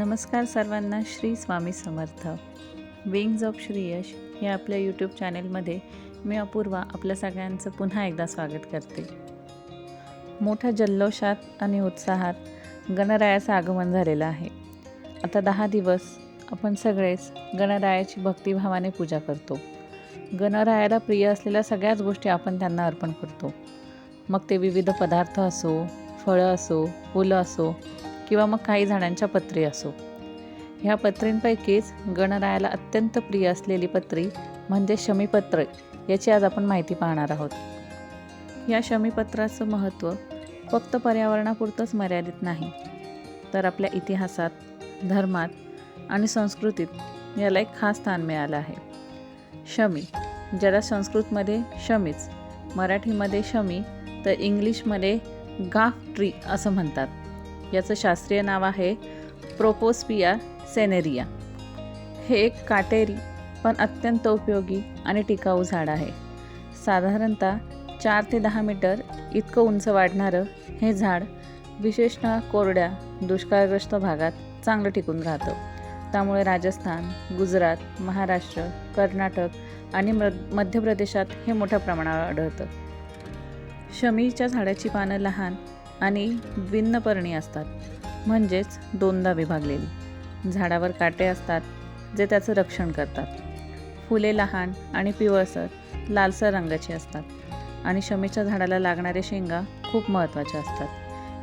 नमस्कार सर्वांना Shri Swami Samarth. Wings of Shriyash या आपल्या यूट्यूब चॅनेलमध्ये मी अपूर्वा आपल्या सगळ्यांचं पुन्हा एकदा स्वागत करते. मोठ्या जल्लोषात आणि उत्साहात गणरायाचं आगमन झालेलं आहे. आता दहा दिवस आपण सगळेच गणरायाची भक्तिभावाने पूजा करतो. गणरायाला प्रिय असलेल्या सगळ्याच गोष्टी आपण त्यांना अर्पण करतो. मग ते विविध पदार्थ असो फळं असो फुलं असो किंवा मग काही झाडांच्या पत्री असो. ह्या पत्रींपैकीच गणरायाला अत्यंत प्रिय असलेली पत्री म्हणजे शमीपत्र याची आज आपण माहिती पाहणार आहोत. या शमीपत्राचं महत्त्व फक्त पर्यावरणापुरतंच मर्यादित नाही तर आपल्या इतिहासात धर्मात आणि संस्कृतीत याला एक खास स्थान मिळालं आहे. शमी ज्याला संस्कृतमध्ये शमीच मराठीमध्ये शमी तर इंग्लिशमध्ये गाफ ट्री असं म्हणतात. याचं शास्त्रीय नाव आहे प्रोपोस्पिया सेनेरिया. हे एक काटेरी पण अत्यंत उपयोगी आणि टिकाऊ झाड आहे. साधारणतः चार ते दहा मीटर इतकं उंच वाढणारं हे झाड विशेषतः कोरड्या दुष्काळग्रस्त भागात चांगलं टिकून राहतं. त्यामुळे राजस्थान गुजरात महाराष्ट्र कर्नाटक आणि म मध्य प्रदेशात हे मोठ्या प्रमाणावर आढळतं. शमीच्या झाडाची पानं लहान आणि द्विन्नपर्णी असतात. म्हणजेच दोनदा विभागलेली. झाडावर काटे असतात जे त्याचं रक्षण करतात. फुले लहान आणि पिवळसर लालसर रंगाची असतात. आणि शमीच्या झाडाला लागणाऱ्या शेंगा खूप महत्त्वाच्या असतात.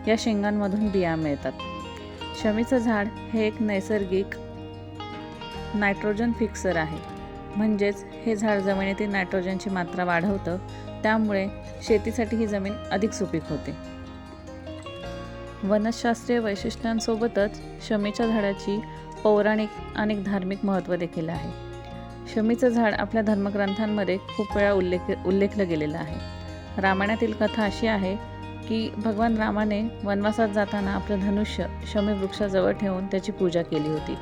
या शेंगांमधून बिया मिळतात. शमीचं झाड हे एक नैसर्गिक नायट्रोजन फिक्सर आहे. म्हणजेच हे झाड जमिनीतील नायट्रोजनची मात्रा वाढवतं त्यामुळे शेतीसाठी ही जमीन अधिक सुपीक होते. वनशास्त्रीय वैशिष्ट्यांसोबतच शमीच्या झाडाची पौराणिक आणि धार्मिक महत्त्व देखील आहे. शमीचं झाड आपल्या धर्मग्रंथांमध्ये खूप वेळा उल्लेख उल्लेखलं गेलेलं आहे. रामायणातील कथा अशी आहे की भगवान रामाने वनवासात जाताना आपलं धनुष्य शमी वृक्षाजवळ ठेवून त्याची पूजा केली होती.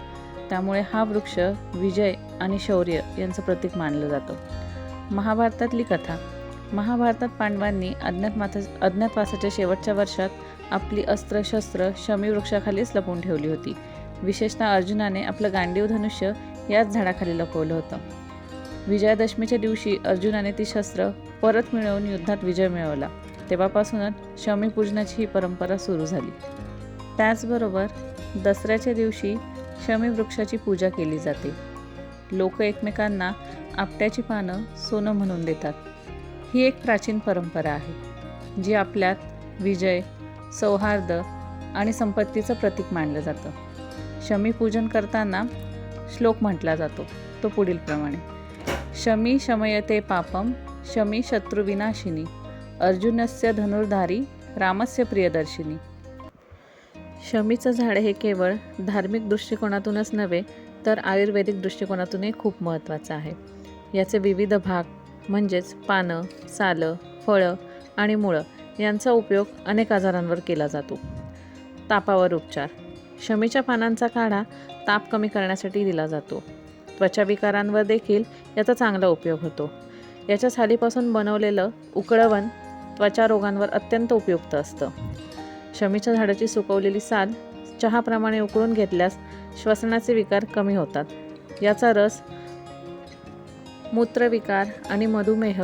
त्यामुळे हा वृक्ष विजय आणि शौर्य यांचं प्रतीक मानलं जातं. महाभारतातली कथा महाभारतात पांडवांनी अज्ञातमाथा अज्ञातवासाच्या शेवटच्या वर्षात आपली अस्त्र शस्त्र शमी वृक्षाखालीच लपवून ठेवली होती. विशेषतः अर्जुनाने आपलं गांडीव धनुष्य याच झाडाखाली लपवलं होतं. विजयादशमीच्या दिवशी अर्जुनाने ती शस्त्र परत मिळवून युद्धात विजय मिळवला. तेव्हापासूनच शमी पूजनाची ही परंपरा सुरू झाली. त्याचबरोबर दसऱ्याच्या दिवशी शमी वृक्षाची पूजा केली जाते. लोक एकमेकांना आपट्याची पानं सोनं म्हणून देतात. ही एक प्राचीन परंपरा आहे जी आपल्यात विजय सौहार्द आणि संपत्तीचं प्रतीक मानलं जातं. शमी पूजन करताना श्लोक म्हटला जातो तो पुढीलप्रमाणे शमी शमयते पापम शमी शत्रुविनाशिनी अर्जुनस्य धनुर्धारी रामस्य प्रियदर्शिनी. शमीचं झाड हे केवळ धार्मिक दृष्टिकोनातूनच नव्हे तर आयुर्वेदिक दृष्टिकोनातूनही खूप महत्त्वाचं आहे. याचे विविध भाग म्हणजेच पानं सालं फळं आणि मुळं यांचा उपयोग अनेक आजारांवर केला जातो. तापावर उपचार. शमीच्या पानांचा काढा ताप कमी करण्यासाठी दिला जातो. त्वचा विकारांवर देखील याचा चांगला उपयोग होतो. याच्या सालीपासून बनवलेलं उकळवण त्वचा रोगांवर अत्यंत उपयुक्त असतं. शमीच्या झाडाची सुकवलेली साल चहाप्रमाणे उकळून घेतल्यास श्वसनाचे विकार कमी होतात. याचा रस मूत्रविकार आणि मधुमेह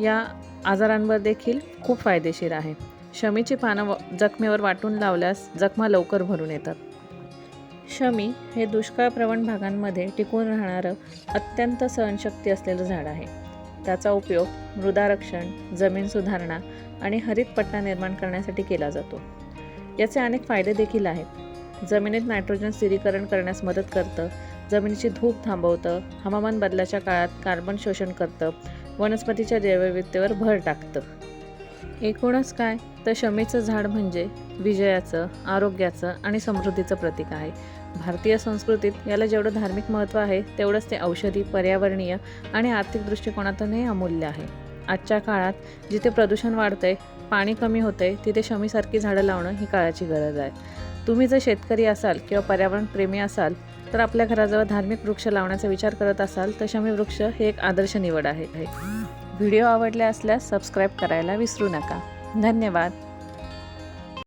या आजारांवर देखील खूप फायदेशीर आहे. शमीची पानं व जखमेवर वाटून लावल्यास जखमा लवकर भरून येतात. शमी हे दुष्काळप्रवण भागांमध्ये टिकून राहणारं अत्यंत सहनशक्ती असलेलं झाड आहे. त्याचा उपयोग मृदारक्षण जमीन सुधारणा आणि हरित पट्टा निर्माण करण्यासाठी केला जातो. याचे अनेक फायदे देखील आहेत. जमिनीत नायट्रोजन स्थिरीकरण करण्यास मदत करतं जमिनीची धूप थांबवतं हवामान बदलाच्या काळात कार्बन शोषण करतं वनस्पतीच्या जैवविविधतेवर भर टाकतं. एकूणच काय? तर शमीचं झाड म्हणजे विजयाचं आरोग्याचं आणि समृद्धीचं प्रतीक आहे. भारतीय संस्कृतीत याला जेवढं धार्मिक महत्त्व आहे तेवढंच ते औषधी पर्यावरणीय आणि आर्थिक दृष्टिकोनातूनही अमूल्य आहे. आजच्या काळात जिथे प्रदूषण वाढतंय पाणी कमी होतंय तिथे शमीसारखी झाडं लावणं ही काळाची गरज आहे. तुम्ही जर शेतकरी असाल किंवा पर्यावरणप्रेमी असाल तर आपल्या घराजवळ धार्मिक वृक्ष लावण्याचा विचार करत असाल तर शमी वृक्ष हे एक आदर्श निवड आहे. व्हिडिओ आवडले असल्यास सबस्क्राईब करायला विसरू नका. धन्यवाद.